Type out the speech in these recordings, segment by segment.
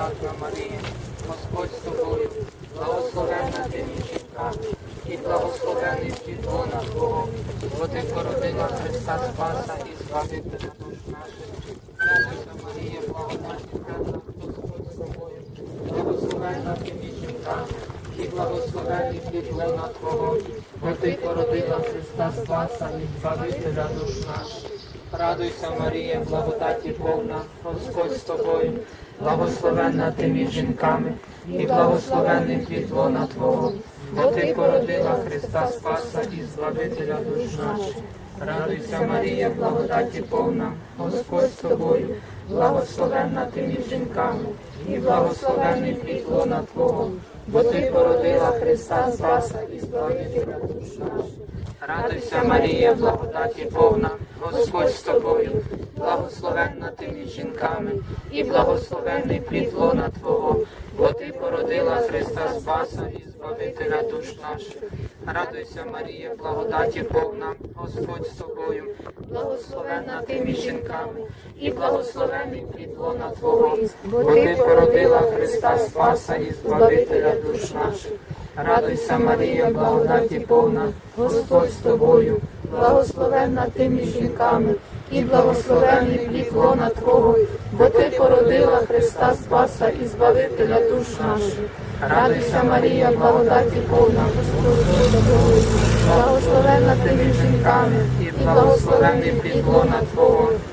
Марія, Господь з тобою, благословенна ти між жінками, і благословений плід лона Твого, бо ти породила Христа Спаса і Збавителя душ наших. Радуйся, Марія, благодаті Бога, Господь з тобою, благословенна ти між і благословений плід лона Твого, бо ти породила Христа Спаса і Збавителя душ наших. Радуйся, Марія, благодаті повна, Господь з тобою, благословенна ти між жінками, і благословений плід лона Твого, бо ти породила Христа Спаса і Збавителя душ наших. Радуйся, Марія, благодаті повна, Господь з тобою, благословенна ти між жінками, і благословений плід лона Твого, бо ти породила Христа Спаса і Збавителя душ наших. Радуйся, Марія, благодаті повна, Господь з тобою, благословенна ти між жінками, і благословенний плід лона Твого, бо ти породила Христа Спаса і Збавителя душ наших. Радуйся, Марія, благодаті повна, Господь з тобою, благословенна ти між жінками, і благословенний плід лона Твого, бо ти породила Христа Спаса і Збавителя душ наших. Радуйся, Марія, благодаті повна, Господь з тобою, благословенна ти між жінками, і благословений плід лона Твого, бо ти породила Христа Спаса і Збавителя душ наших. Радуйся, Марія, благодаті повна, Господь з тобою, благословенна ти між жінками, і благословений плід лона Твого,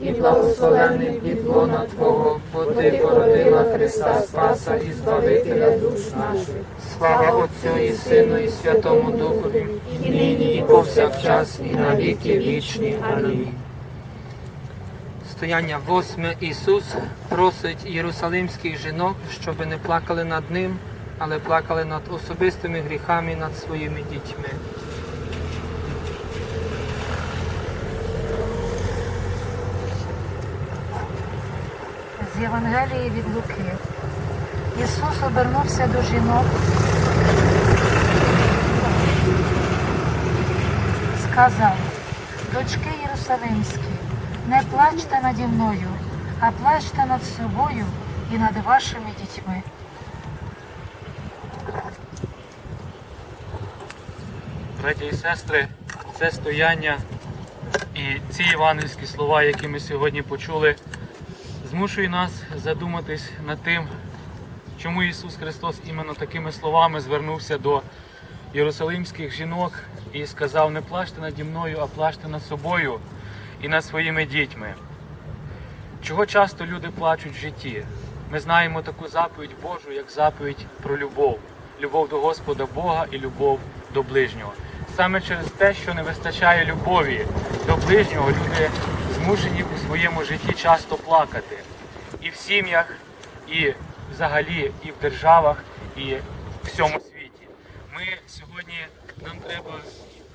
і благословений плід лона Твого, бо ти породила Христа Спаса і Збавителя душ наших. Слава Отцю і Сину, і Святому Духові, і нині, і повсякчас, і на віки вічні. Амінь. Стояння восьме Ісус просить єрусалимських жінок, щоб не плакали над ним, але плакали над особистими гріхами, над своїми дітьми. З Євангелії від Луки. Ісус обернувся до жінок, сказав, дочки Єрусалимські, не плачте наді мною, а плачте над собою і над вашими дітьми. Браті і сестри, це стояння і ці євангельські слова, які ми сьогодні почули, змушує нас задуматись над тим, чому Ісус Христос іменно такими словами звернувся до єрусалимських жінок і сказав: не плачте наді мною, а плачте над собою і над своїми дітьми. Чого часто люди плачуть в житті? Ми знаємо таку заповідь Божу, як заповідь про любов. Любов до Господа Бога і любов до ближнього. Саме через те, що не вистачає любові до ближнього, люди змушені у своєму житті часто плакати. І в сім'ях, і взагалі, і в державах, і в всьому світі. Ми сьогодні нам треба,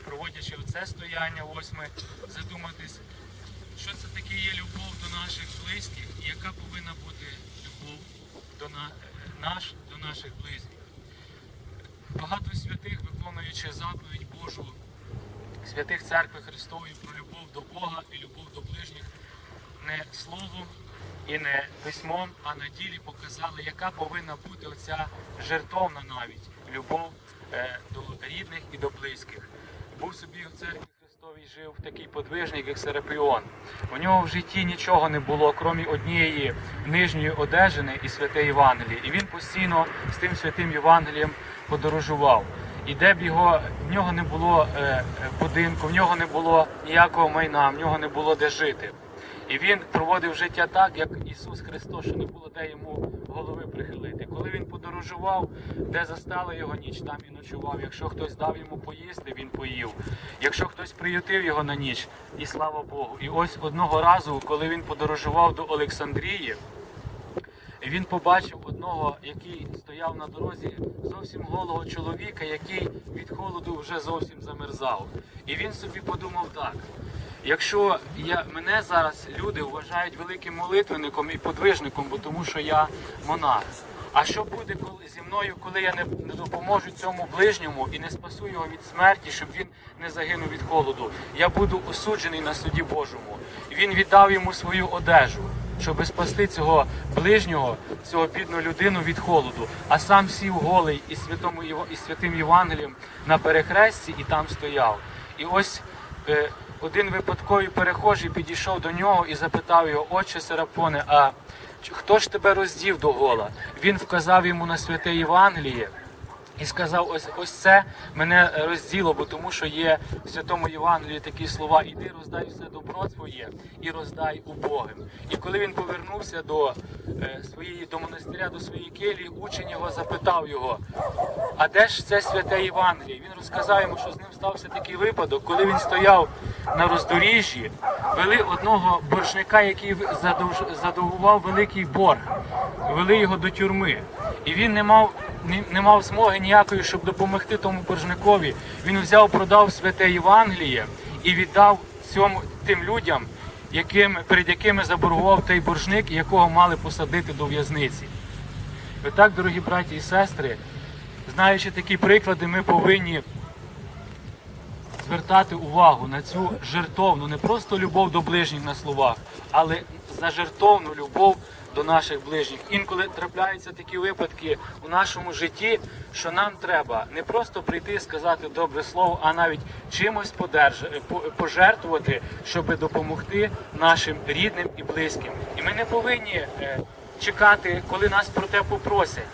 проводячи оце стояння восьме, задуматись, що це таке є любов до наших близьких і яка повинна бути любов до на, наш, до наших близьких. Багато святих, виконуючи заповідь Божу святих церкви Христової про любов до Бога і любов до ближніх, не словом і не письмом, а на ділі показали, яка повинна бути оця жертовна навіть любов е, до рідних і до близьких. Був собі в церкві Христовій жив такий подвижник, як Серапіон. У нього в житті нічого не було, крім однієї нижньої одежини і святе Євангеліє. І він постійно з тим святим Євангелієм подорожував. І де б його в нього не було е, будинку, в нього не було ніякого майна, в нього не було де жити. І він проводив життя так, як Ісус Христос, що не було де йому голови прихилити. Коли він подорожував, де застала його ніч, там і ночував. Якщо хтось дав йому поїсти, він поїв. Якщо хтось приютив його на ніч, і слава Богу. І ось одного разу, коли він подорожував до Олександрії, він побачив одного, який стояв на дорозі, зовсім голого чоловіка, який від холоду вже зовсім замерзав. І він собі подумав так. Якщо я, мене зараз люди вважають великим молитвенником і подвижником, бо тому що я монах. А що буде коли зі мною, коли я не, допоможу цьому ближньому і не спасу його від смерті, щоб він не загинув від холоду? Я буду осуджений на суді Божому. Він віддав йому свою одежу, щоб спасти цього ближнього, цього бідну людину від холоду, а сам сів голий із святому із святим Євангелієм на перехресті і там стояв. І ось е, один випадковий перехожий підійшов до нього і запитав його, отче Серапоне, а хто ж тебе роздів до гола? Він вказав йому на святе Євангеліє. І сказав, ось ось це мене розділо, бо тому що є в святому Євангелії такі слова: іди роздай все добро твоє і роздай убогим. І коли він повернувся до е, своєї до монастиря, до своєї келії, учень його запитав його, а де ж це святе Євангеліє? Він розказав йому, що з ним стався такий випадок, коли він стояв на роздоріжжі, вели одного боржника, який задовж- задовгував великий борг, вели його до тюрми. І він не мав, не, не мав змоги ніякої, щоб допомогти тому боржникові. Він взяв, продав святе Євангеліє і віддав цьому тим людям, яким, перед якими заборгував той боржник, якого мали посадити до в'язниці. Отак, дорогі браті і сестри, знаючи такі приклади, ми повинні звертати увагу на цю жертовну, не просто любов до ближніх на словах, але за жертовну любов до наших ближніх. Інколи трапляються такі випадки у нашому житті, що нам треба не просто прийти і сказати добре слово, а навіть чимось подерж- пожертвувати, щоб допомогти нашим рідним і близьким. І ми не повинні е, чекати, коли нас про те попросять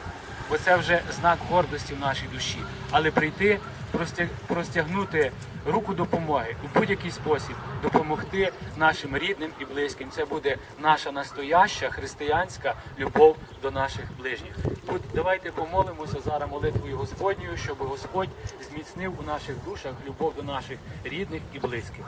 бо це вже знак гордості в нашій душі. Але прийти, простягнути руку допомоги у будь-який спосіб, допомогти нашим рідним і близьким. Це буде наша настояща християнська любов до наших ближніх. Будь- Давайте помолимося зараз молитвою Господньою, щоб Господь зміцнив у наших душах любов до наших рідних і близьких.